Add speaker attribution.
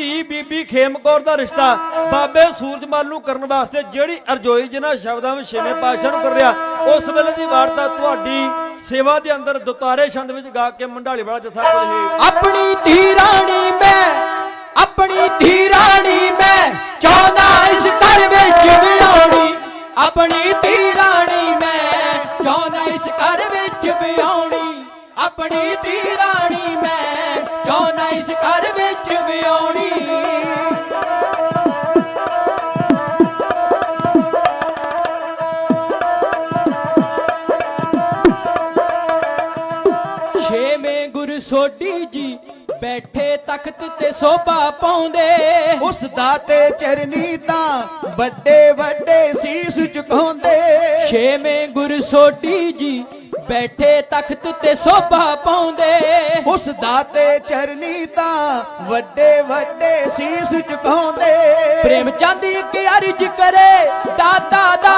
Speaker 1: ਧੀ ਬੀਬੀ ਖੇਮਕੌਰ ਦਾ ਰਿਸ਼ਤਾ ਬਾਬੇ ਸੂਰਜਮਲ ਨੂੰ ਕਰਨ ਵਾਸਤੇ ਜਿਹੜੀ ਅਰਜ਼ੋਈ ਜਿਨ੍ਹਾਂ ਸ਼ਬਦਾਂ ਵਿੱਚ ਛੇਵੇਂ ਪਾਤਸ਼ਾਹ ਨੂੰ ਕਰ ਉਸ ਵੇਲੇ ਦੀ ਵਾਰਤਾ ਤੁਹਾਡੀ ਸੇਵਾ ਦੇ ਅੰਦਰ ਦੁਤਾਰੇ ਛੰਦ ਵਿੱਚ ਗਾ ਕੇ ਮੰਡਾਲੀ ਵਾਲਾ ਜਥਾ ਕੁਝ ਹੀ।
Speaker 2: ਆਪਣੀ ਧੀ ਰਾਣੀ ਮੈਂ, ਆਪਣੀ ਧੀ ਰਾਣੀ ਮੈਂ, ਚਾਹੁੰਦਾ ਇਸ ਘਰ ਵਿੱਚ ਵਿਆਉਣੀ ਆਪਣੀ ਧੀ ਰਾਣੀ ਮੈਂ, ਚਾਹੁੰਦਾ ਇਸ ਘਰ ਵਿੱਚ ਵਿਆਉਣੀ ਆਪਣੀ ਧੀ ਰਾਣੀ ਮੈਂ, ਚਾਹੁੰਦਾ ਇਸ ਘਰ ਛੇਵੇਂ ਗੁਰ ਸੋਢੀ ਜੀ ਬੈਠੇ ਤਖਤ ਤੇ ਸੋਭਾ ਪਾਉਂਦੇ।
Speaker 3: ਉਸ ਦਾ ਤੇ ਚਰਨੀ ਤਾਂ ਵੱਡੇ ਵੱਡੇ ਸੀਸ ਝੁਕਾਉਂਦੇ।
Speaker 2: ਛੇਵੇਂ ਗੁਰ ਸੋਢੀ ਜੀ ਬੈਠੇ ਤਖਤ ਤੇ ਸੋਭਾ ਪਾਉਂਦੇ।
Speaker 3: ਉਸ ਦਾ ਤੇ ਚਰਨੀ ਤਾਂ ਵੱਡੇ ਵੱਡੇ ਸੀਸ ਝੁਕਾਉਂਦੇ।
Speaker 2: ਪ੍ਰੇਮ ਚੰਦ ਇੱਕ ਅਰਜ ਕਰੇ ਦਾਤਾ ਦਾ